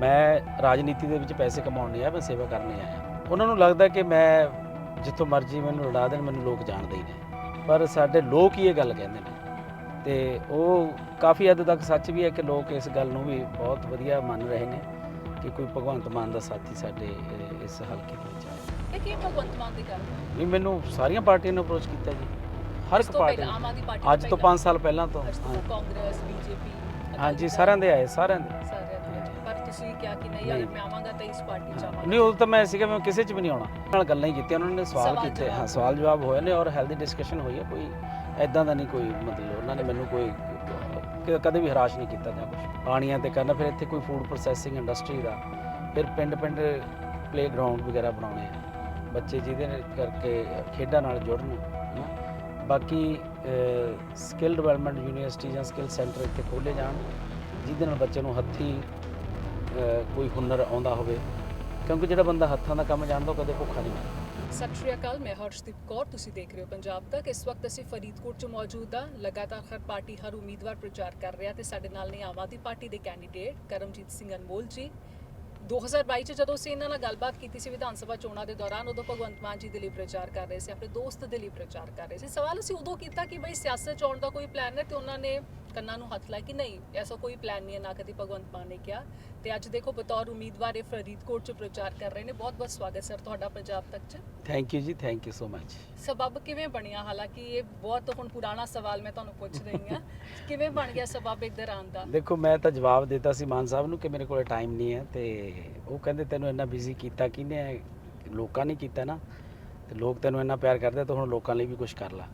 ਮੈਂ ਰਾਜਨੀਤੀ ਦੇ ਵਿੱਚ ਪੈਸੇ ਕਮਾਉਣ ਨਹੀਂ ਆਇਆ ਮੈਂ ਸੇਵਾ ਕਰਨ ਆਇਆ। ਉਹਨਾਂ ਨੂੰ ਲੱਗਦਾ ਕਿ ਮੈਂ ਜਿੱਥੋਂ ਮਰਜ਼ੀ ਮੈਨੂੰ ਲੜਾ ਦੇਣ ਮੈਨੂੰ ਲੋਕ ਜਾਣਦੇ ਹੀ ਨੇ। ਪਰ ਸਾਡੇ ਲੋਕ ਹੀ ਇਹ ਗੱਲ ਕਹਿੰਦੇ ਨੇ। ਤੇ ਉਹ ਕਾਫੀ ਹੱਦ ਤੱਕ ਸੱਚ ਵੀ ਹੈ ਕਿ ਲੋਕ ਇਸ ਗੱਲ ਨੂੰ ਵੀ ਬਹੁਤ ਵਧੀਆ ਮੰਨ ਰਹੇ ਨੇ ਕਿ ਕੋਈ ਭਗਵੰਤ ਮਾਨ ਦਾ ਸਾਥੀ ਸਾਡੇ ਇਸ ਹਲਕੇ ਦੇ ਵਿੱਚ ਆਇਆ। ਇਹ ਕੀ ਭਗਵੰਤ ਮਾਨ ਦੀ ਗੱਲ? ਨਹੀਂ ਮੈਨੂੰ ਸਾਰੀਆਂ ਪਾਰਟੀਆਂ ਨੇ ਅਪਰੋਚ ਕੀਤਾ ਜੀ। ਹਰ ਇੱਕ ਪਾਰਟੀ ਅੱਜ ਤੋਂ ਪਹਿਲਾਂ, 5 ਸਾਲ ਪਹਿਲਾਂ ਤੋਂ ਕਾਂਗਰਸ ਬੀਜੇਪੀ ਹਾਂਜੀ ਸਾਰਿਆਂ ਦੇ ਆਏ ਸਾਰਿਆਂ ਦੇ। ਤੁਸੀਂ ਕਿਹਾ ਕਿ ਨਹੀਂ ਨਹੀਂ। ਅਗਰ ਮੈਂ ਆਵਾਂਗਾ ਤਾਂ ਇਸ ਪਾਰਟੀ ਚ ਆਵਾਂਗਾ ਨਹੀਂ ਉਹ ਤਾਂ ਮੈਂ ਸੀਗਾ ਮੈਂ ਕਿਸੇ 'ਚ ਵੀ ਨਹੀਂ ਆਉਣਾ ਨਾਲ ਗੱਲਾਂ ਹੀ ਕੀਤੀਆਂ ਉਹਨਾਂ ਨੇ ਸਵਾਲ ਕੀਤੇ ਹਾਂ। ਸਵਾਲ ਜਵਾਬ ਹੋਏ ਨੇ ਔਰ ਹੈਲਦੀ ਡਿਸਕਸ਼ਨ ਹੋਈ ਹੈ ਕੋਈ ਐਦਾਂ ਦਾ ਨਹੀਂ ਕੋਈ ਮਤਲਬ ਉਹਨਾਂ ਨੇ ਮੈਨੂੰ ਕੋਈ ਕਦੇ ਵੀ ਹਰਾਸ਼ ਨਹੀਂ ਕੀਤਾ ਜਾਂ ਕੁਝ ਪਾਣੀਆਂ ਤੇ ਕਰਨਾ ਫਿਰ ਇੱਥੇ ਕੋਈ ਫੂਡ ਪ੍ਰੋਸੈਸਿੰਗ ਇੰਡਸਟਰੀ ਦਾ ਫਿਰ ਪਿੰਡ ਪਿੰਡ ਪਲੇਗਰਾਉਂਡ ਵਗੈਰਾ ਬਣਾਉਣੇ ਆ ਬੱਚੇ ਜਿਹਦੇ ਕਰਕੇ ਖੇਡਾਂ ਨਾਲ ਜੁੜਨ। ਬਾਕੀ ਸਕਿੱਲ ਡਿਵੈਲਪਮੈਂਟ ਯੂਨੀਵਰਸਿਟੀ ਜਾਂ ਸਕਿੱਲ ਸੈਂਟਰ ਇੱਥੇ ਖੋਲੇ ਜਾਣ ਜਿਹਦੇ ਨਾਲ ਬੱਚੇ ਨੂੰ ਹੱਥੀ ਕੋਈ ਹੁਨਰ ਆਉਂਦਾ ਹੋਵੇ, ਕਿਉਂਕਿ ਜਿਹੜਾ ਬੰਦਾ ਹੱਥਾਂ ਦਾ ਕੰਮ ਜਾਣਦਾ ਉਹ ਕਦੇ ਭੁੱਖਾ ਨਹੀਂ। ਮਰਦਾ ਸਤਿ ਸ਼੍ਰੀ ਅਕਾਲ, ਮੈਂ ਹਰਸ਼ਦੀਪ ਕੌਰ, ਤੁਸੀਂ ਦੇਖ ਰਹੇ ਹੋ ਪੰਜਾਬ ਤੱਕ। ਇਸ ਵਕਤ ਅਸੀਂ ਫਰੀਦਕੋਟ 'ਚ ਮੌਜੂਦ ਹਾਂ। ਲਗਾਤਾਰ ਹਰ ਪਾਰਟੀ, ਹਰ ਉਮੀਦਵਾਰ ਪ੍ਰਚਾਰ ਕਰ ਰਿਹਾ ਤੇ ਸਾਡੇ ਨਾਲ ਨੇ ਆਮ ਆਦਮੀ ਪਾਰਟੀ ਦੇ ਕੈਂਡੀਡੇਟ ਕਰਮਜੀਤ ਸਿੰਘ ਅਨਮੋਲ ਜੀ। 2022 ਚ ਜਦੋਂ ਅਸੀਂ ਇਹਨਾਂ ਨਾਲ ਗੱਲਬਾਤ ਕੀਤੀ ਸੀ ਵਿਧਾਨ ਸਭਾ ਚੋਣਾਂ ਦੇ ਦੌਰਾਨ, ਉਦੋਂ ਭਗਵੰਤ ਮਾਨ ਜੀ ਦੇ ਲਈ ਪ੍ਰਚਾਰ ਕਰ ਰਹੇ ਸੀ, ਆਪਣੇ ਦੋਸਤ ਦੇ ਲਈ ਪ੍ਰਚਾਰ ਕਰ ਰਹੇ ਸੀ। ਸਵਾਲ ਅਸੀਂ ਉਦੋਂ ਕੀਤਾ ਕਿ ਬਈ ਸਿਆਸਤ ਚ ਆਉਣ ਦਾ ਕੋਈ ਪਲਾਨ ਹੈ ਤੇ ਉਹਨਾਂ ਨੇ ਕੰਨਾਂ ਨੂੰ ਹੱਥ ਲਾਇਆ ਕਿ ਨਹੀਂ ਐਸਾ ਕੋਈ ਪਲਾਨ ਨਹੀਂ ਹੈ ਨਾ ਕਦੀ ਭਗਵੰਤ ਮਾਨ ਨੇ ਕਿਹਾ। ਤੇ ਅੱਜ ਦੇਖੋ ਬਤੌਰ ਉਮੀਦਵਾਰ ਇਹ ਫਰੀਦਕੋਟ ਚ ਪ੍ਰਚਾਰ ਕਰ ਰਹੇ ਨੇ। ਬਹੁਤ ਬਹੁਤ ਸਵਾਗਤ ਸਰ ਤੁਹਾਡਾ ਪੰਜਾਬ ਤੱਕ ਚ। Thank you ji thank you so much ਸਬਬ ਕਿਵੇਂ ਬਣਿਆ? ਹਾਲਾਂਕਿ ਇਹ ਬਹੁਤ ਹੁਣ ਪੁਰਾਣਾ ਸਵਾਲ ਮੈਂ ਤੁਹਾਨੂੰ ਪੁੱਛ ਰਹੀ ਹਾਂ। ਕਿਵੇਂ ਬਣ ਗਿਆ ਸਬਬ ਇੱਧਰ ਆਉਣ ਦਾ? ਦੇਖੋ ਮੈਂ ਤਾਂ ਜਵਾਬ ਦਿੱਤਾ ਸੀ ਮਾਨ ਸਾਹਿਬ ਨੂੰ ਕਿ ਮੇਰੇ ਕੋਲ ਟਾਈਮ ਨਹੀਂ ਹੈ ਤੇ ਉਹ ਕਹਿੰਦੇ ਤੈਨੂੰ ਇੰਨਾ ਬਿਜ਼ੀ ਕੀਤਾ ਕਿਹਨੇ ਹੈ? ਲੋਕਾਂ ਨੇ ਕੀਤਾ ਨਾ। ਤੇ ਲੋਕ ਤੈਨੂੰ ਇੰਨਾ ਪਿਆਰ ਕਰਦੇ ਤਾਂ ਹੁਣ ਲੋਕਾਂ ਲਈ ਵੀ ਕੁਝ ਕਰ ਲਾ।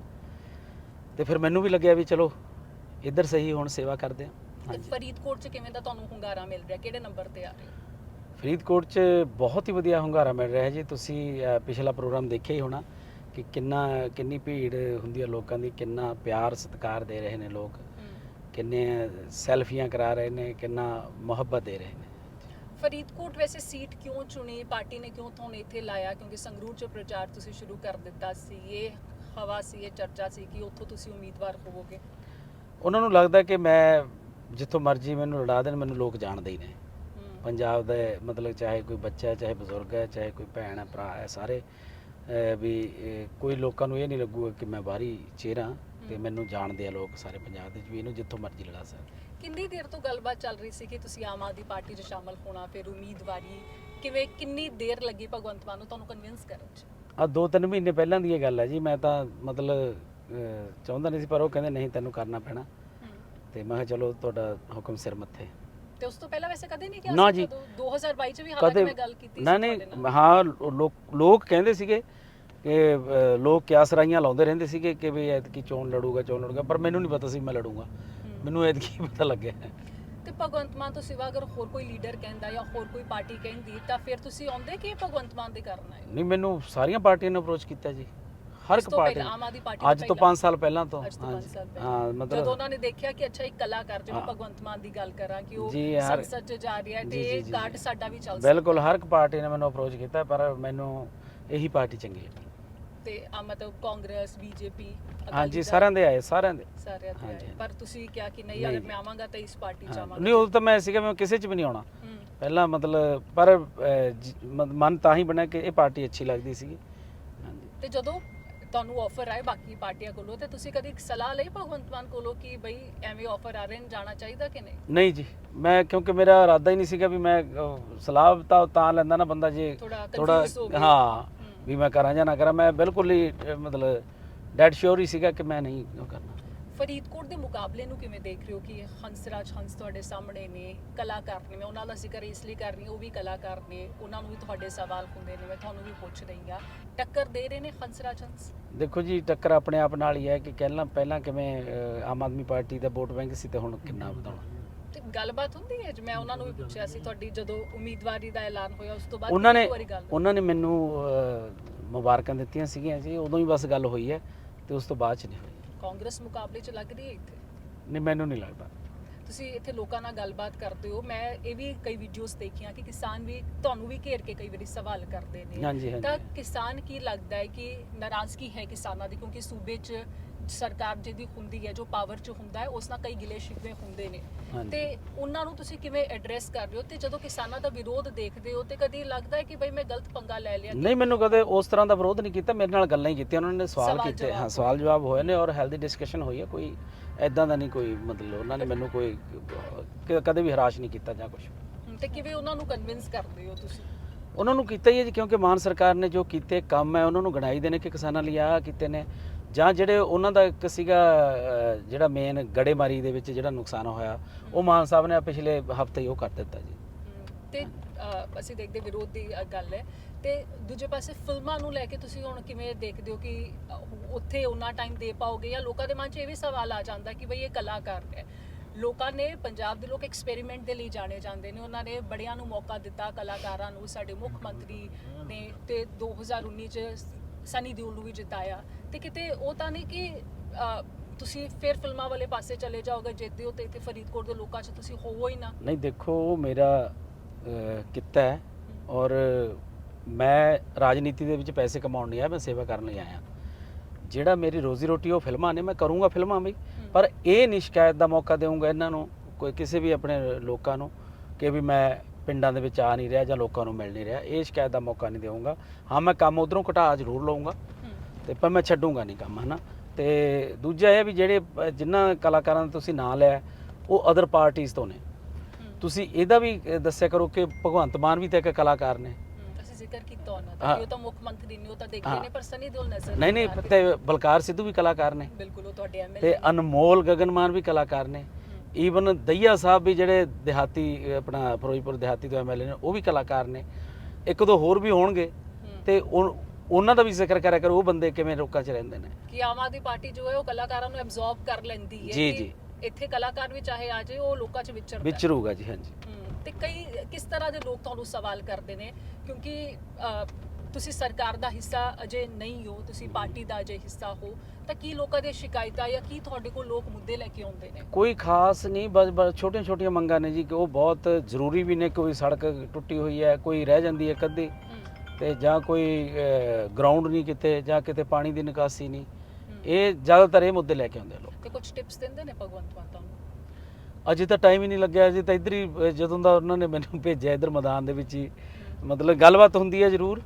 ਤੇ ਫਿਰ ਮੈਨੂੰ ਵੀ ਲੱਗਿਆ ਵੀ ਚਲੋ ਇੱਧਰ ਸਹੀ ਹੁਣ ਸੇਵਾ ਕਰਦੇ ਆ ਤੇ ਹਾਂਜੀ। ਫਰੀਦਕੋਟ ਚ ਕਿਵੇਂ ਦਾ ਤੁਹਾਨੂੰ ਹੁੰਗਾਰਾ ਮਿਲ ਰਿਹਾ? ਕਿਹੜੇ ਨੰਬਰ ਤੇ ਆ ਰਹੇ? ਹੋ? ਫਰੀਦਕੋਟ 'ਚ ਬਹੁਤ ਹੀ ਵਧੀਆ ਹੁੰਗਾਰਾ ਮਿਲ ਰਿਹਾ ਜੀ। ਤੁਸੀਂ ਅ, ਪਿਛਲਾ ਪ੍ਰੋਗਰਾਮ ਦੇਖਿਆ ਹੀ ਹੋਣਾ ਕਿ ਕਿੰਨਾ ਕਿੰਨੀ ਭੀੜ ਹੁੰਦੀ ਹੈ ਲੋਕਾਂ ਦੀ ਕਿੰਨਾ ਪਿਆਰ ਸਤਿਕਾਰ ਦੇ ਰਹੇ ਨੇ ਲੋਕ। ਹਮ। ਕਿੰਨੇ ਸੈਲਫੀਆਂ ਕਰਾ ਰਹੇ ਨੇ ਕਿੰਨਾ ਮੁਹੱਬਤ ਦੇ ਰਹੇ ਨੇ। ਫਰੀਦਕੋਟ ਵੈਸੇ ਸੀਟ ਕਿਉਂ ਚੁਣੀ? ਪਾਰਟੀ ਨੇ ਕਿਉਂ ਤੁਹਾਨੂੰ ਇੱਥੇ ਲਾਇਆ? ਕਿਉਂਕਿ ਸੰਗਰੂਰ ਚ ਪ੍ਰਚਾਰ ਤੁਸੀਂ ਸ਼ੁਰੂ ਕਰ ਦਿੱਤਾ ਸੀ। ਇਹ ਹਵਾ ਸੀ ਇਹ ਚਰਚਾ ਸੀ ਕਿ ਉੱਥੋਂ ਤੁਸੀਂ ਉਮੀਦਵਾਰ ਹੋਵੋਗੇ। ਉਹਨਾਂ ਨੂੰ ਲੱਗਦਾ ਕਿ ਮੈਂ ਜਿੱਥੋਂ ਮਰਜ਼ੀ ਮੈਨੂੰ ਲੜਾ ਦੇਣ ਮੈਨੂੰ ਲੋਕ ਜਾਣਦੇ ਹੀ ਨੇ। ਪੰਜਾਬ ਦੇ ਮਤਲਬ ਚਾਹੇ ਕੋਈ ਬੱਚਾ ਹੈ ਚਾਹੇ ਬਜ਼ੁਰਗ ਹੈ ਚਾਹੇ ਕੋਈ ਭੈਣ ਹੈ ਭਰਾ ਹੈ ਸਾਰੇ ਵੀ ਕੋਈ ਲੋਕਾਂ ਨੂੰ ਇਹ ਨਹੀਂ ਲੱਗੂਗਾ ਕਿ ਮੈਂ ਬਾਹਰੀ ਚਿਹਰਾ ਤੇ। ਮੈਨੂੰ ਜਾਣਦੇ ਆ ਲੋਕ ਸਾਰੇ ਪੰਜਾਬ ਦੇ ਵਿੱਚ ਵੀ ਇਹਨੂੰ ਜਿੱਥੋਂ ਮਰਜ਼ੀ ਲੜਾ ਸਕਦੇ ਕਿੰਨੀ ਦੇਰ ਤੋਂ ਗੱਲਬਾਤ ਚੱਲ ਰਹੀ ਸੀ ਕਿ ਤੁਸੀਂ ਆਮ ਆਦਮੀ ਪਾਰਟੀ 'ਚ ਸ਼ਾਮਲ ਹੋਣਾ ਫਿਰ ਉਮੀਦਵਾਰੀ ਕਿਵੇਂ ਕਿੰਨੀ ਦੇਰ ਲੱਗੀ ਭਗਵੰਤ ਮਾਨ ਨੂੰ ਤੁਹਾਨੂੰ ਕਨਵਿੰਸ ਕਰਨ 'ਚ ਆ ਦੋ ਤਿੰਨ ਮਹੀਨੇ ਪਹਿਲਾਂ ਦੀ ਇਹ ਗੱਲ ਹੈ ਜੀ ਮੈਂ ਤਾਂ ਮਤਲਬ ਅਹ, ਚਾਹੁੰਦਾ ਨਹੀਂ ਸੀ ਪਰ ਉਹ ਕਹਿੰਦੇ ਨਹੀਂ ਤੈਨੂੰ ਕਰਨਾ ਪੈਣਾ। ਤੇ ਮੈਂ ਕਿਹਾ ਚਲੋ ਤੁਹਾਡਾ ਹੁਕਮ ਸਿਰ ਮੱਥੇ ਤੇ ਉਸ ਤੋਂ ਪਹਿਲਾਂ ਵੈਸੇ ਕਦੇ ਨਹੀਂ ਕਿਹਾ ਨਾ ਸੀ ਜੀ। ਜਦੋਂ 2022 ਚ ਵੀ ਹਾਲਾਂਕਿ ਮੈਂ ਗੱਲ ਕੀਤੀ ਸੀ ਨਾ ਨਹੀਂ ਤੁਹਾਡੇ ਨਾਲ। ਹਾਂ ਲੋਕ ਲੋਕ ਕਹਿੰਦੇ ਸੀਗੇ ਕਿ ਅਹ, ਲੋਕ ਕਿਆਸ ਰਾਈਆਂ ਲਾਉਂਦੇ ਰਹਿੰਦੇ ਸੀਗੇ ਕਿ ਵੀ ਐਤਕੀ ਚੋਣ ਲੜੂਗਾ ਚੋਣ ਲੜੂਗਾ ਪਰ ਮੈਨੂੰ ਨਹੀਂ ਪਤਾ ਸੀ ਮੈਂ ਲੜੂੰਗਾ ਹਮ। ਮੈਨੂੰ ਐਤਕੀ ਪਤਾ ਲੱਗਿਆ ਤੇ ਭਗਵੰਤ ਮਾਨ ਤੋਂ ਸਿਵਾ ਅਗਰ ਹੋਰ ਕੋਈ ਲੀਡਰ ਕਹਿੰਦਾ ਜਾਂ ਹੋਰ ਕੋਈ ਪਾਰਟੀ ਕਹਿੰਦੀ ਤਾਂ ਫਿਰ ਤੁਸੀਂ ਆਉਂਦੇ ਕਿ ਭਗਵੰਤ ਮਾਨ ਦੇ ਕਰਨਾ ਹੈ ਨਹੀਂ ਮੈਨੂੰ ਸਾਰੀਆਂ ਪਾਰਟੀਆਂ ਨੇ ਅਪਰੋਚ ਕੀਤਾ ਜੀ ਹਰ ਇੱਕ ਪਾਰਟੀ। ਆਮ ਅੱਜ ਤੋਂ 5 ਸਾਲ ਪਹਿਲਾਂ ਤੋਂ ਅੱਜ ਤੋਂ 5 ਹਾਂਜੀ। ਸਾਲ ਪਹਿਲਾਂ ਹਾਂ ਜਦੋਂ ਮਤਲਬ ਉਹਨਾਂ ਨੇ ਦੇਖਿਆ ਕਿ ਅੱਛਾ ਇੱਕ ਕਲਾਕਾਰ ਜਿਵੇਂ। ਭਗਵੰਤ ਮਾਨ ਦੀ ਗੱਲ ਕਰਾਂ ਕਿ ਉਹ ਸੰਸਦ 'ਚ ਜਾ ਰਿਹਾ ਤੇ ਕਾਰਡ। ਸਾਡਾ ਵੀ ਚੱਲ ਸਕਦਾ ਬਿਲਕੁਲ ਹਰ ਇੱਕ ਪਾਰਟੀ ਨੇ ਮੈਨੂੰ ਅਪਰੋਚ ਕੀਤਾ ਪਰ ਮੈਨੂੰ ਇਹੀ ਪਾਰਟੀ ਚੰਗੀ ਲੱਗੀ ਤੇ ਆ ਮਤਲਬ ਕਾਂਗਰਸ ਬੀਜੇਪੀ ਹਾਂਜੀ ਸਾਰਿਆਂ ਦੇ ਆਏ ਸਾਰਿਆਂ ਦੇ ਸਾਰਿਆਂ ਦੇ ਆਏ। ਪਰ ਤੁਸੀਂ ਕਿਹਾ ਕਿ ਨਹੀਂ ਅਗਰ। ਮੈਂ ਆਵਾਂਗਾ ਤਾਂ ਇਸ ਪਾਰਟੀ 'ਚ ਆਵਾਂਗਾ ਨਹੀਂ ਉਹ ਤਾਂ ਮੈਂ ਸੀਗਾ ਮੈਂ ਕਿਸੇ 'ਚ ਵੀ ਨਹੀਂ ਆਉਣਾ। ਪਹਿਲਾਂ ਮਤਲਬ ਪਰ ਮਨ ਤਾਂ ਹੀ ਬਣਿਆ ਕਿ ਇਹ ਪਾਰਟੀ ਅੱਛੀ ਲੱਗਦੀ ਸੀਗੀ ਹਾਂਜੀ ਤੇ ਜਦੋਂ ਤੁਹਾਨੂੰ ਆਫਰ ਆਏ ਬਾਕੀ ਪਾਰਟੀਆਂ ਕੋਲੋਂ ਤੇ ਤੁਸੀਂ ਕਦੀ ਸਲਾਹ ਲਈ ਭਗਵੰਤ ਮਾਨ ਕੋਲੋਂ ਕਿ ਬਈ ਐਵੇਂ ਆਫਰ ਆ ਰਹੇ ਨੇ ਜਾਣਾ ਚਾਹੀਦਾ ਕਿ ਨਹੀਂ? ਨਹੀਂ ਜੀ ਮੈਂ ਕਿਉਂਕਿ ਮੇਰਾ ਇਰਾਦਾ ਹੀ ਨਹੀਂ ਸੀਗਾ ਵੀ ਮੈਂ ਅਹ, ਸਲਾਹ ਤਾਂ ਤਾਂ ਲੈਂਦਾ ਨਾ ਬੰਦਾ ਜੇ ਥੋੜਾ ਹੋ ਗਏ ਹਾਂ ਹੂੰ। ਵੀ ਮੈਂ ਕਰਾਂ ਜਾਂ ਨਾ ਕਰਾਂ ਮੈਂ ਬਿਲਕੁਲ ਹੀ ਅਹ, ਮਤਲਬ ਡੈਡ ਸ਼ੋਰ ਹੀ ਸੀਗਾ ਕਿ ਮੈਂ ਨਹੀਂ ਉਹ ਕਰਨਾ। ਫਰੀਦਕੋਟ ਦੇ ਮੁਕਾਬਲੇ ਨੂੰ ਕਿਵੇਂ ਦੇਖ ਰਹੇ ਹੋ? ਕਿ ਹੰਸਰਾਜ ਹੰਸ ਤੁਹਾਡੇ ਸਾਹਮਣੇ ਨੇ ਕਲਾਕਾਰ ਨੇ ਮੈਂ ਉਹਨਾਂ ਦਾ ਜ਼ਿਕਰ ਇਸ ਲਈ ਕਰ ਰਹੀ ਹਾਂ ਉਹ ਵੀ ਕਲਾਕਾਰ ਨੇ ਉਹਨਾਂ ਨੂੰ ਵੀ ਤੁਹਾਡੇ ਸਵਾਲ ਹੁੰਦੇ ਨੇ ਮੈਂ ਤੁਹਾਨੂੰ ਵੀ ਪੁੱਛ ਰਹੀ ਹਾਂ। ਟੱਕਰ ਦੇ ਰਹੇ ਨੇ ਹੰਸਰਾਜ ਹੰਸ? ਦੇਖੋ ਜੀ ਟੱਕਰ ਆਪਣੇ ਆਪ ਨਾਲ ਹੀ ਹੈ ਕਿ ਪਹਿਲਾਂ ਪਹਿਲਾਂ ਕਿਵੇਂ ਆਮ ਆਦਮੀ ਪਾਰਟੀ ਦਾ ਵੋਟ ਬੈਂਕ ਸੀ ਤੇ ਹੁਣ ਕਿੰਨਾ ਵਧਾਉਣਾ। ਤੇ ਗੱਲਬਾਤ ਹੁੰਦੀ ਹੈ? ਜਿਵੇਂ ਉਹਨਾਂ ਨੂੰ ਵੀ ਪੁੱਛਿਆ ਸੀ ਤੁਹਾਡੀ ਜਦੋਂ ਉਮੀਦਵਾਰੀ ਦਾ ਐਲਾਨ ਹੋਇਆ ਉਸ ਤੋਂ ਬਾਅਦ ਉਹਨਾਂ ਨੇ? ਉਹਨਾਂ ਨੇ ਮੈਨੂੰ ਮੁਬਾਰਕਾਂ ਦਿੱਤੀਆਂ ਸੀਗੀਆਂ ਜੀ ਉਦੋਂ ਹੀ ਬਸ ਗੱਲ ਹੋਈ ਹੈ ਤੇ ਉਸ ਤੋਂ ਬਾਅਦ ਚ ਨਹੀਂ ਹੋਈ। ਕਾਂਗਰਸ ਮੁਕਾਬਲੇ 'ਚ ਲੱਗ ਰਹੀ ਹੈ ਇੱਥੇ? ਨਹੀਂ ਮੈਨੂੰ ਨਹੀਂ ਲੱਗਦਾ। ਤੁਸੀਂ ਇੱਥੇ ਲੋਕਾਂ ਨਾਲ ਗੱਲਬਾਤ ਕਰਦੇ ਹੋ। ਮੈਂ ਇਹ ਵੀ ਕਈ ਵੀਡੀਓਜ਼ ਦੇਖੀਆਂ ਕਿ ਕਿਸਾਨ ਵੀ ਤੁਹਾਨੂੰ ਵੀ ਘੇਰ ਕੇ ਕਈ ਵਾਰੀ ਸਵਾਲ ਕਰਦੇ ਨੇ। ਹਾਂਜੀ। ਤਾਂ ਕਿਸਾਨ ਕੀ ਲੱਗਦਾ ਹੈ ਕਿ ਨਾਰਾਜ਼ਗੀ ਹੈ ਕਿਸਾਨਾਂ ਦੀ? ਕਿਉਂਕਿ ਸੂਬੇ 'ਚ ਸਰਕਾਰ ਜਿਹਦੀ ਹੁੰਦੀ ਹੈ ਜੋ ਪਾਵਰ 'ਚ ਹੁੰਦਾ ਹੈ ਉਸ ਨਾਲ ਕਈ ਗਿਲੇ ਸ਼ਿਕਵੇ ਹੁੰਦੇ ਨੇ। ਹਾਂਜੀ। ਤੇ ਉਹਨਾਂ ਨੂੰ ਤੁਸੀਂ ਕਿਵੇਂ ਐਡਰੈਸ ਕਰ ਰਹੇ ਹੋ? ਤੇ ਜਦੋਂ ਕਿਸਾਨਾਂ ਦਾ ਵਿਰੋਧ ਦੇਖਦੇ ਹੋ ਤੇ ਕਦੀ ਲੱਗਦਾ ਹੈ ਕਿ ਬਈ ਮੈਂ ਗਲਤ ਪੰਗਾ ਲੈ ਲਿਆ? ਨਹੀਂ ਮੈਨੂੰ ਕਦੇ ਉਸ ਤਰ੍ਹਾਂ ਦਾ ਵਿਰੋਧ ਨਹੀਂ ਕੀਤਾ ਮੇਰੇ ਨਾਲ ਗੱਲਾਂ ਹੀ ਕੀਤੀਆਂ ਉਹਨਾਂ ਨੇ ਸਵਾਲ ਸਵਾਲ ਕੀਤੇ। ਜਵਾਬ ਹਾਂ ਸਵਾਲ ਜਵਾਬ ਹੋਏ ਨੇ ਔਰ ਹੈਲਦੀ ਡਿਸਕਸ਼ਨ ਹੋਈ ਹੈ ਕੋਈ ਐਦਾਂ ਦਾ ਨਹੀਂ ਕੋਈ ਮਤਲਬ ਉਹਨਾਂ ਨੇ ਮੈਨੂੰ ਕੋਈ ਕ- ਕਦੇ ਵੀ ਹਰਾਸ਼ ਨਹੀਂ ਕੀਤਾ ਜਾਂ ਕੁਝ ਹਮ, ਤੇ ਕਿਵੇਂ ਉਹਨਾਂ ਨੂੰ ਕਨਵਿੰਸ ਕਰਦੇ ਹੋ ਤੁਸੀਂ? ਉਹਨਾਂ ਨੂੰ ਕੀਤਾ ਹੀ ਹੈ ਜੀ ਕਿਉਂਕਿ ਮਾਨ ਸਰਕਾਰ ਨੇ ਜੋ ਕੀਤੇ ਕੰਮ ਹੈ ਉਹਨਾਂ ਨੂੰ ਗਣਾਈ ਦੇ ਨੇ ਕਿ ਕਿਸਾਨਾਂ ਲਈ ਆਹ ਕੀਤੇ ਨੇ। ਜਾਂ ਜਿਹੜੇ ਉਹਨਾਂ ਦਾ ਇੱਕ ਸੀਗਾ ਜਿਹੜਾ ਮੇਨ ਗੜੇਮਾਰੀ ਦੇ ਵਿੱਚ ਜਿਹੜਾ ਨੁਕਸਾਨ ਹੋਇਆ ਉਹ ਮਾਨ ਸਾਹਿਬ ਨੇ ਪਿਛਲੇ ਹਫ਼ਤੇ ਹੀ ਉਹ ਕਰ ਦਿੱਤਾ ਜੀ। ਤੇ ਅਸੀਂ ਦੇਖਦੇ ਵਿਰੋਧ ਦੀ ਗੱਲ ਹੈ। ਤੇ ਦੂਜੇ ਪਾਸੇ ਫਿਲਮਾਂ ਨੂੰ ਲੈ ਕੇ ਤੁਸੀਂ ਹੁਣ ਕਿਵੇਂ ਦੇਖਦੇ ਹੋ ਕਿ ਉੱਥੇ ਉਹਨਾਂ ਟਾਈਮ ਦੇ ਪਾਓਗੇ ਜਾਂ ਲੋਕਾਂ ਦੇ ਮਨ 'ਚ ਇਹ ਵੀ ਸਵਾਲ ਆ ਜਾਂਦਾ ਕਿ ਬਈ ਇਹ ਕਲਾਕਾਰ ਹੈ ਲੋਕਾਂ ਨੇ ਪੰਜਾਬ ਦੇ ਲੋਕ ਐਕਸਪੈਰੀਮੈਂਟ ਦੇ ਲਈ ਜਾਣੇ ਜਾਂਦੇ ਨੇ। ਉਹਨਾਂ ਨੇ ਬੜਿਆਂ ਨੂੰ ਮੌਕਾ ਦਿੱਤਾ ਕਲਾਕਾਰਾਂ ਨੂੰ ਸਾਡੇ ਮੁੱਖ ਮੰਤਰੀ ਨੇ ਤੇ 2019 ਚ ਸਨੀ ਦਿਓਲ ਨੂੰ ਵੀ ਜਿਤਾਇਆ। ਤੇ ਕਿਤੇ ਉਹ ਤਾਂ ਨਹੀਂ ਕਿ ਤੁਸੀਂ ਫਿਰ ਫਿਲਮਾਂ ਵਾਲੇ ਪਾਸੇ ਚਲੇ ਜਾਓਗੇ ਜਿੱਤਦੇ ਹੋ ਤੇ ਇੱਥੇ ਫਰੀਦਕੋਟ ਦੇ ਲੋਕਾਂ 'ਚ ਤੁਸੀਂ ਹੋਵੋ ਹੀ ਨਾ। ਨਹੀਂ ਦੇਖੋ ਉਹ ਮੇਰਾ ਕਿੱਤਾ ਹੈ ਔਰ ਮੈਂ ਰਾਜਨੀਤੀ ਦੇ ਵਿੱਚ ਪੈਸੇ ਕਮਾਉਣ ਨਹੀਂ ਆਇਆ ਮੈਂ ਸੇਵਾ ਕਰਨ ਲਈ ਆਇਆ। ਜਿਹੜਾ ਮੇਰੀ ਰੋਜ਼ੀ ਰੋਟੀ ਉਹ ਫਿਲਮਾਂ ਨੇ ਮੈਂ ਕਰੂੰਗਾ ਫਿਲਮਾਂ ਵੀ। ਪਰ ਇਹ ਨਹੀਂ ਸ਼ਿਕਾਇਤ ਦਾ ਮੌਕਾ ਦੇਵਾਂਗਾ ਇਹਨਾਂ ਨੂੰ ਕੋਈ ਕਿਸੇ ਵੀ ਆਪਣੇ ਲੋਕਾਂ ਨੂੰ ਕਿ ਵੀ ਮੈਂ ਪਿੰਡਾਂ ਦੇ ਵਿੱਚ ਆ ਨਹੀਂ ਰਿਹਾ ਜਾਂ ਲੋਕਾਂ ਨੂੰ ਮਿਲ ਨਹੀਂ ਰਿਹਾ ਇਹ ਸ਼ਿਕਾਇਤ ਦਾ ਮੌਕਾ ਨਹੀਂ ਦੇਵਾਂਗਾ ਹਾਂ ਮੈਂ ਕੰਮ ਉਧਰੋਂ ਘਟਾ ਜ਼ਰੂਰ ਲਵਾਂਗਾ ਤੇ ਪਰ ਮੈਂ ਛੱਡੂੰਗਾ ਨਹੀਂ ਕੰਮ ਹਨਾ? ਤੇ ਦੂਜਾ ਇਹ ਵੀ ਜਿਹੜੇ ਜਿਨ੍ਹਾਂ ਕਲਾਕਾਰਾਂ ਦਾ ਤੁਸੀਂ ਨਾਂ ਲਿਆ ਉਹ ਅਦਰ ਪਾਰਟੀਆਂ ਤੋਂ ਨੇ। ਤੁਸੀਂ ਇਹਦਾ ਵੀ ਦੱਸਿਆ ਕਰੋ ਕਿ ਭਗਵੰਤ ਮਾਨ ਵੀ ਤਾਂ ਇੱਕ ਕਲਾਕਾਰ ਨੇ। ਅਸੀਂ ਜ਼ਿਕਰ ਕੀਤਾ ਉਹਨਾਂ ਦਾ ਉਹ ਤਾਂ ਮੁੱਖ ਮੰਤਰੀ ਨੇ ਉਹ ਤਾਂ ਦੇਖਦੇ। ਨੇ ਪਰ ਸਨੀ ਦਿਓਲ ਨਜ਼ਰ ਨਹੀਂ ਨਹੀਂ। ਤੇ ਬਲਕਾਰ ਸਿੱਧੂ ਵੀ ਕਲਾਕਾਰ ਨੇ। ਬਿਲਕੁਲ ਉਹ ਤੁਹਾਡੇ ਐਮਐਲਏ ਤੇ ਅਨਮੋਲ ਗਗਨਮਾਨ ਵੀ ਕਲਾਕਾਰ ਨੇ। ਈਵਨ ਦਈਆ ਸਾਹਿਬ ਵੀ ਜਿਹੜੇ ਦਿਹਾਤੀ ਆਪਣਾ ਫਿਰੋਜ਼ਪੁਰ ਦਿਹਾਤੀ ਤੋਂ ਐਮਐਲਏ ਨੇ ਉਹ ਵੀ ਕਲਾਕਾਰ ਨੇ। ਇੱਕ ਦੋ ਹੋਰ ਵੀ ਹੋਣਗੇ। ਤੇ ਉਹ- ਉਹਨਾਂ ਦਾ ਵੀ ਜ਼ਿਕਰ ਕਰਿਆ ਕਰੋ ਉਹ ਬੰਦੇ ਕਿਵੇਂ ਲੋਕਾਂ 'ਚ ਰਹਿੰਦੇ ਨੇ। ਕਿ ਆਮ ਆਦਮੀ ਪਾਰਟੀ ਜੋ ਹੈ ਉਹ ਕਲਾਕਾਰਾਂ ਨੂੰ ਐਬਜ਼ੌਰਬ ਕਰ ਲੈਂਦੀ ਹੈ ਜੀ, ਜੀ। ਇੱਥੇ ਕਲਾਕਾਰ ਵੀ ਚਾਹੇ ਆ ਜਾਏ ਉਹ ਲੋਕਾਂ 'ਚ ਵਿਚਰਦਾ। ਵਿਚਰੂਗਾ ਜੀ ਹਾਂਜੀ। ਤੇ ਕਈ ਕਿਸ ਤਰ੍ਹਾਂ ਦੇ ਲੋਕ ਤੁਹਾਨੂੰ ਸਵਾਲ ਕਰਦੇ ਨੇ? ਕਿਉਂਕਿ ਤੁਸੀਂ ਸਰਕਾਰ ਦਾ ਹਿੱਸਾ ਅਜੇ ਨਹੀਂ ਹੋ ਤੁਸੀਂ ਪਾਰਟੀ ਦਾ ਅਜੇ ਹਿੱਸਾ ਹੋ ਤਾਂ ਕੀ ਲੋਕਾਂ ਦੀਆਂ ਸ਼ਿਕਾਇਤਾਂ ਜਾਂ ਕੀ ਤੁਹਾਡੇ ਕੋਲ ਲੋਕ ਮੁੱਦੇ ਲੈ ਕੇ ਆਉਂਦੇ ਨੇ? ਕੋਈ ਖਾਸ ਨਹੀਂ ਬਸ ਬਸ ਛੋਟੀਆਂ ਛੋਟੀਆਂ ਮੰਗਾਂ ਨੇ ਜੀ ਕਿ ਉਹ ਬਹੁਤ ਜ਼ਰੂਰੀ ਵੀ ਨੇ ਕੋਈ ਸੜਕ ਟੁੱਟੀ ਹੋਈ ਹੈ ਕੋਈ ਰਹਿ ਜਾਂਦੀ ਹੈ ਕੱਦੀ ਤੇ ਜਾਂ ਕੋਈ ਗਰਾਊਂਡ ਨਹੀਂ ਕਿਤੇ ਜਾਂ ਕਿਤੇ ਪਾਣੀ ਦੀ ਨਿਕਾਸੀ ਨਹੀਂ। ਇਹ ਜ਼ਿਆਦਾਤਰ ਇਹ ਮੁੱਦੇ ਲੈ ਕੇ ਆਉਂਦੇ ਲੋਕ। ਤੇ ਕੁਝ ਟਿਪਸ ਦਿੰਦੇ ਨੇ ਭਗਵੰਤ ਮਾਨ ਤੁਹਾਨੂੰ? ਅਜੇ ਤਾਂ ਟਾਈਮ ਹੀ ਨਹੀਂ ਲੱਗਿਆ ਅਜੇ ਤਾਂ ਇੱਧਰ ਹੀ ਜਦੋਂ ਦਾ ਉਹਨਾਂ ਨੇ ਮੈਨੂੰ ਭੇਜਿਆ ਇੱਧਰ ਮੈਦਾਨ ਦੇ ਵਿੱਚ ਹੀ। ਮਤਲਬ ਗੱਲਬਾਤ ਹੁੰਦੀ ਹੈ ਜ਼ਰੂਰ।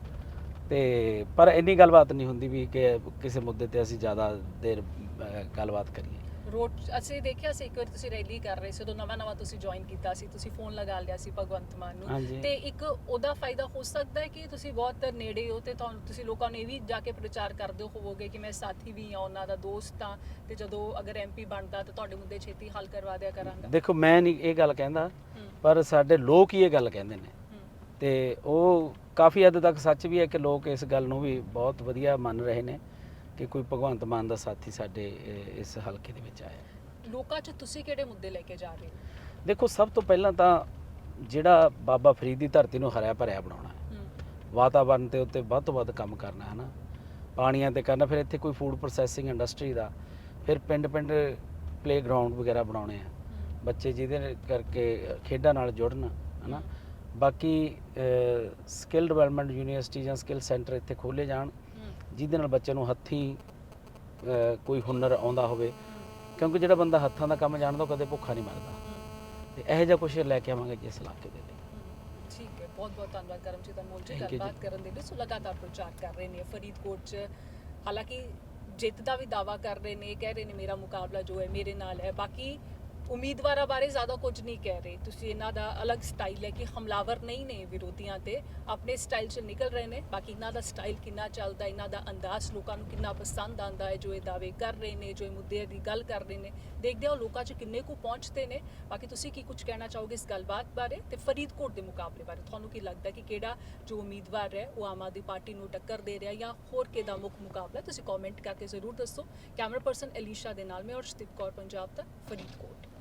ਤੇ ਪਰ ਇੰਨੀ ਗੱਲਬਾਤ ਨਹੀਂ ਹੁੰਦੀ ਵੀ ਕਿ ਕਿਸੇ ਮੁੱਦੇ ਤੇ ਅਸੀਂ ਜ਼ਿਆਦਾ ਦੇਰ ਅਹ, ਗੱਲਬਾਤ ਕਰੀਏ। ਰੋਡ ਅਸੀਂ ਦੇਖਿਆ ਸੀ ਇੱਕ ਵਾਰ ਤੁਸੀਂ ਰੈਲੀ ਕਰ ਰਹੇ ਸੀ ਉਦੋਂ ਨਵਾਂ ਨਵਾਂ ਤੁਸੀਂ ਜੁਆਇਨ ਕੀਤਾ ਸੀ ਤੁਸੀਂ ਫੋਨ ਲਗਾ ਲਿਆ ਸੀ ਭਗਵੰਤ ਮਾਨ ਨੂੰ। ਹਾਂਜੀ। ਤੇ ਇੱਕ ਉਹਦਾ ਫਾਇਦਾ ਹੋ ਸਕਦਾ ਹੈ ਕਿ ਤੁਸੀਂ ਬਹੁਤ ਨੇੜੇ ਹੋ ਤੇ ਤੁਹਾਨੂੰ ਤੁਸੀਂ ਲੋਕਾਂ ਨੂੰ ਇਹ ਵੀ ਜਾ ਕੇ ਪ੍ਰਚਾਰ ਕਰਦੇ ਹੋਵੋਗੇ ਕਿ ਮੈਂ ਸਾਥੀ ਵੀ ਹਾਂ ਉਹਨਾਂ ਦਾ ਦੋਸਤ ਹਾਂ ਤੇ ਜਦੋਂ ਅਗਰ ਐਮਪੀ ਬਣਦਾ ਤਾਂ ਤੁਹਾਡੇ ਮੁੱਦੇ ਛੇਤੀ ਹੱਲ ਕਰਵਾ ਦਿਆ ਕਰਾਂਗਾ। ਦੇਖੋ ਮੈਂ ਨਹੀਂ ਇਹ ਗੱਲ ਕਹਿੰਦਾ ਹੂੰ, ਪਰ ਸਾਡੇ ਲੋਕ ਹੀ ਇਹ ਗੱਲ ਕਹਿੰਦੇ ਨੇ। ਹੂੰ, ਤੇ ਉਹ ਕਾਫੀ ਹੱਦ ਤੱਕ ਸੱਚ ਵੀ ਹੈ ਕਿ ਲੋਕ ਇਸ ਗੱਲ ਨੂੰ ਵੀ ਬਹੁਤ ਵਧੀਆ ਮੰਨ ਰਹੇ ਨੇ ਕਿ ਕੋਈ ਭਗਵੰਤ ਮਾਨ ਦਾ ਸਾਥੀ ਸਾਡੇ ਅਹ, ਇਸ ਹਲਕੇ ਦੇ ਵਿੱਚ ਆਇਆ। ਲੋਕਾਂ 'ਚ ਤੁਸੀਂ ਕਿਹੜੇ ਮੁੱਦੇ ਲੈ ਕੇ ਜਾ ਰਹੇ ਹੋ? ਦੇਖੋ ਸਭ ਤੋਂ ਪਹਿਲਾਂ ਤਾਂ ਜਿਹੜਾ ਬਾਬਾ ਫਰੀਦ ਦੀ ਧਰਤੀ ਨੂੰ ਹਰਿਆ ਭਰਿਆ ਬਣਾਉਣਾ ਹੈ। ਹੂੰ, ਵਾਤਾਵਰਣ ਤੇ ਉੱਤੇ ਵੱਧ ਤੋਂ ਵੱਧ ਕੰਮ ਕਰਨਾ ਹੈ ਨਾ ਪਾਣੀਆਂ ਤੇ ਕਰਨਾ ਫਿਰ ਇੱਥੇ ਕੋਈ ਫੂਡ ਪ੍ਰੋਸੈਸਿੰਗ ਇੰਡਸਟਰੀ ਦਾ ਫਿਰ ਪਿੰਡ ਪਿੰਡ ਪਲੇਗਰਾਉਂਡ ਵਗੈਰਾ ਬਣਾਉਣੇ ਆ। ਹੂੰ, ਬੱਚੇ ਜਿਹਦੇ ਕਰਕੇ ਖੇਡਾਂ ਨਾਲ ਜੁੜਨ ਹਨਾ। ਬਾਕੀ ਸਕਿੱਲ ਡਿਵੈਲਪਮੈਂਟ ਯੂਨੀਵਰਸਿਟੀ ਜਾਂ ਸਕਿੱਲ ਸੈਂਟਰ ਇੱਥੇ ਖੋਲੇ ਜਾਣ ਜਿਹਦੇ ਨਾਲ ਬੱਚੇ ਨੂੰ ਹੱਥੀਂ ਕੋਈ ਹੁਨਰ ਆਉਂਦਾ ਹੋਵੇ। ਕਿਉਂਕਿ ਜਿਹੜਾ ਬੰਦਾ ਹੱਥਾਂ ਦਾ ਕੰਮ ਜਾਣਦਾ ਉਹ ਕਦੇ ਭੁੱਖਾ ਨਹੀਂ ਮਰਦਾ। ਤੇ ਇਹੋ ਜਿਹਾ ਕੁਝ ਲੈ ਕੇ ਆਵਾਂਗੇ ਜੀ ਇਸ ਇਲਾਕੇ ਦੇ ਲਈ। ਠੀਕ ਹੈ ਬਹੁਤ ਬਹੁਤ ਧੰਨਵਾਦ ਕਰਮਜੀਤ ਅਨਮੋਲ ਜੀ। ਗੱਲਬਾਤ ਕਰਨ ਦੇ ਲਈ। ਸੋ ਲਗਾਤਾਰ ਪ੍ਰਚਾਰ ਕਰ ਰਹੇ ਨੇ ਫਰੀਦਕੋਟ 'ਚ। ਹਾਲਾਂਕਿ ਜਿੱਤ ਦਾ ਵੀ ਦਾਵਾ ਕਰ ਰਹੇ ਨੇ ਕਹਿ ਰਹੇ ਨੇ ਮੇਰਾ ਮੁਕਾਬਲਾ ਜੋ ਹੈ ਮੇਰੇ ਨਾਲ ਹੈ। ਬਾਕੀ ਉਮੀਦਵਾਰਾਂ ਬਾਰੇ ਜ਼ਿਆਦਾ ਕੁਝ ਨਹੀਂ ਕਹਿ ਰਹੇ। ਤੁਸੀਂ ਇਹਨਾਂ ਦਾ ਅਲੱਗ ਸਟਾਈਲ ਹੈ ਕਿ ਹਮਲਾਵਰ ਨਹੀਂ ਨੇ ਵਿਰੋਧੀਆਂ ਤੇ। ਆਪਣੇ ਸਟਾਈਲ 'ਚ ਨਿਕਲ ਰਹੇ ਨੇ। ਬਾਕੀ ਇਹਨਾਂ ਦਾ ਸਟਾਈਲ ਕਿੰਨਾ ਚੱਲਦਾ ਇਹਨਾਂ ਦਾ ਅੰਦਾਜ਼ ਲੋਕਾਂ ਨੂੰ ਕਿੰਨਾ ਪਸੰਦ ਆਂਦਾ ਹੈ, ਜੋ ਇਹ ਦਾਅਵੇ ਕਰ ਰਹੇ ਨੇ, ਜੋ ਇਹ ਮੁੱਦਿਆਂ ਦੀ ਗੱਲ ਕਰ ਰਹੇ ਨੇ। ਦੇਖਦੇ ਹਾਂ ਲੋਕਾਂ 'ਚ ਕਿੰਨੇ ਕੁ ਪਹੁੰਚਦੇ ਨੇ। ਬਾਕੀ ਤੁਸੀਂ ਕੀ ਕੁਝ ਕਹਿਣਾ ਚਾਹੋਗੇ ਇਸ ਗੱਲਬਾਤ ਬਾਰੇ? ਤੇ ਫਰੀਦਕੋਟ ਦੇ ਮੁਕਾਬਲੇ ਬਾਰੇ ਤੁਹਾਨੂੰ ਕੀ ਲੱਗਦਾ ਕਿ ਕਿਹੜਾ ਜੋ ਉਮੀਦਵਾਰ ਹੈ, ਉਹ ਆਮ ਆਦਮੀ ਪਾਰਟੀ ਨੂੰ ਟੱਕਰ ਦੇ ਰਿਹਾ ਜਾਂ ਹੋਰ ਕਿਹਦਾ ਮੁੱਖ ਮੁਕਾਬਲਾ? ਤੁਸੀਂ ਕਮੈਂਟ ਕਰਕੇ ਜ਼ਰੂਰ ਦੱਸੋ। ਕੈਮਰਾ ਪਰਸਨ ਅਲੀਸ਼ਾ ਦੇ ਨਾਲ, ਮੈਂ ਔਰ ਸ਼ਤਿਪ ਕੌਰ, ਪੰਜਾਬ ਤੱਕ ਫਰੀਦਕੋਟ।